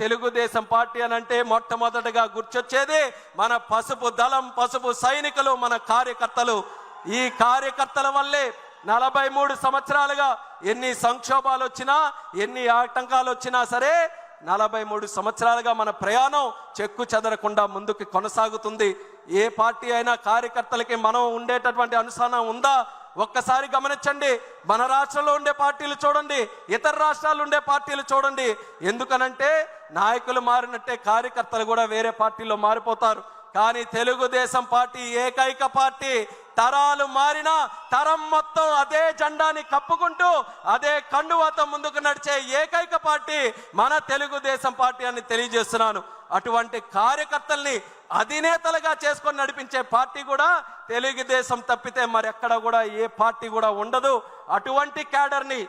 Telugu Desam party అని అంటే మొట్టమొదటిగా గుర్చొచ్చేది మన పసుపు దళం పసుపు సైనికులు మన కార్యకర్తలు. ఈ కార్యకర్తల వల్లే నలభై మూడు సంవత్సరాలుగా ఎన్ని సంక్షోభాలు వచ్చినా ఎన్ని ఆటంకాలు వచ్చినా సరే నలభై మూడు సంవత్సరాలుగా మన ప్రయాణం చెక్కు చెదరకుండా ముందుకు కొనసాగుతుంది. ఏ పార్టీ అయినా కార్యకర్తలకి మనం ఉండేటటువంటి అనుసరణ ఉందా? ఒక్కసారి గమనించండి మన రాష్ట్రంలో ఉండే పార్టీలు చూడండి ఇతర రాష్ట్రాలు ఉండే పార్టీలు చూడండి. ఎందుకనంటే నాయకులు మారినట్టే కార్యకర్తలు కూడా వేరే పార్టీలో మారిపోతారు. కానీ తెలుగుదేశం పార్టీ ఏకైక పార్టీ తరాలు మారినా తరం మొత్తం అదే జెండాని కప్పుకుంటూ అదే కండువాతో ముందుకు నడిచే ఏకైక పార్టీ మన తెలుగుదేశం పార్టీ అని తెలియజేస్తున్నాను. అటువంటి కార్యకర్తల్ని అధినేతలుగా చేసుకొని నడిపించే పార్టీ కూడా తెలుగుదేశం తప్పితే మరెక్కడ కూడా ఏ పార్టీ కూడా ఉండదు. అటువంటి క్యాడర్ని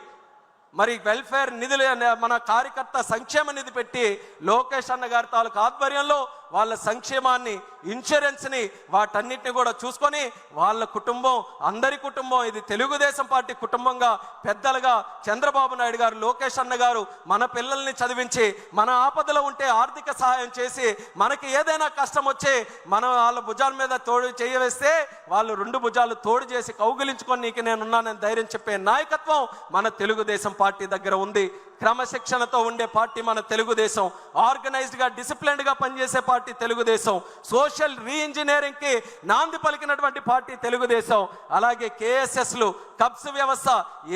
మరి వెల్ఫేర్ నిధులు మన కార్యకర్త సంక్షేమ నిధి పెట్టి లోకేష్ అన్న గారి తాలూకు ఆధ్వర్యంలో వాళ్ళ సంక్షేమాన్ని ఇన్సూరెన్స్ని వాటన్నిటిని కూడా చూసుకొని వాళ్ళ కుటుంబం అందరి కుటుంబం ఇది తెలుగుదేశం పార్టీ కుటుంబంగా పెద్దలుగా చంద్రబాబు నాయుడు గారు లోకేష్ అన్న గారు మన పిల్లల్ని చదివించి మన ఆపదలో ఉంటే ఆర్థిక సహాయం చేసి మనకి ఏదైనా కష్టం వచ్చి మనం వాళ్ళ భుజాల మీద తోడు చేయవేస్తే వాళ్ళు రెండు భుజాలు తోడు చేసి కౌగిలించుకొని నీకు నేను ఉన్నానని ధైర్యం చెప్పే నాయకత్వం మన తెలుగుదేశం పార్టీ దగ్గర ఉంది. క్రమశిక్షణతో ఉండే పార్టీ మన తెలుగుదేశం. ఆర్గనైజ్డ్గా డిసిప్లిన్డ్గా పనిచేసే పార్టీ తెలుగుదేశం. సోషల్ రీఇంజనీరింగ్కి నాంది పలికినటువంటి పార్టీ తెలుగుదేశం. అలాగే కేఎస్ఎస్లు కబ్స్ వ్యవస్థ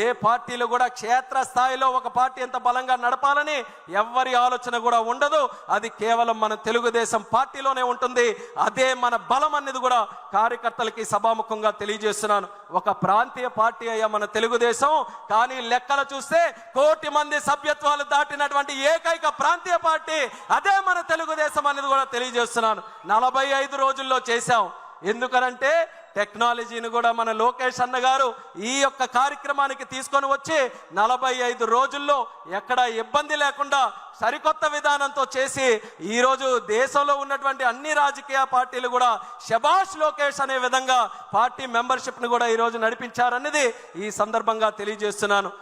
ఏ పార్టీలు కూడా క్షేత్ర స్థాయిలో ఒక పార్టీ ఎంత బలంగా నడపాలని ఎవరి ఆలోచన కూడా ఉండదు. అది కేవలం మన తెలుగుదేశం పార్టీలోనే ఉంటుంది. అదే మన బలం అనేది కూడా కార్యకర్తలకి సభాముఖంగా తెలియజేస్తున్నాను. ఒక ప్రాంతీయ పార్టీ అయ్యా మన తెలుగుదేశం. కానీ లెక్కలు చూస్తే కోటి మంది సభ్యత్వాలు దాటినటువంటి ఏకైక ప్రాంతీయ పార్టీ అదే మన తెలుగుదేశం అనేది కూడా తెలియజేస్తున్నాను. నలభై ఐదు రోజుల్లో చేశాం. ఎందుకనంటే టెక్నాలజీని కూడా మన లోకేష్ అన్న గారు ఈ యొక్క కార్యక్రమానికి తీసుకొని వచ్చి నలభై ఐదు రోజుల్లో ఎక్కడ ఇబ్బంది లేకుండా సరికొత్త విధానంతో చేసి ఈరోజు దేశంలో ఉన్నటువంటి అన్ని రాజకీయ పార్టీలు కూడా శబాష్ లోకేష్ అనే విధంగా పార్టీ మెంబర్షిప్ను కూడా ఈరోజు నడిపించారన్నది ఈ సందర్భంగా తెలియజేస్తున్నాను.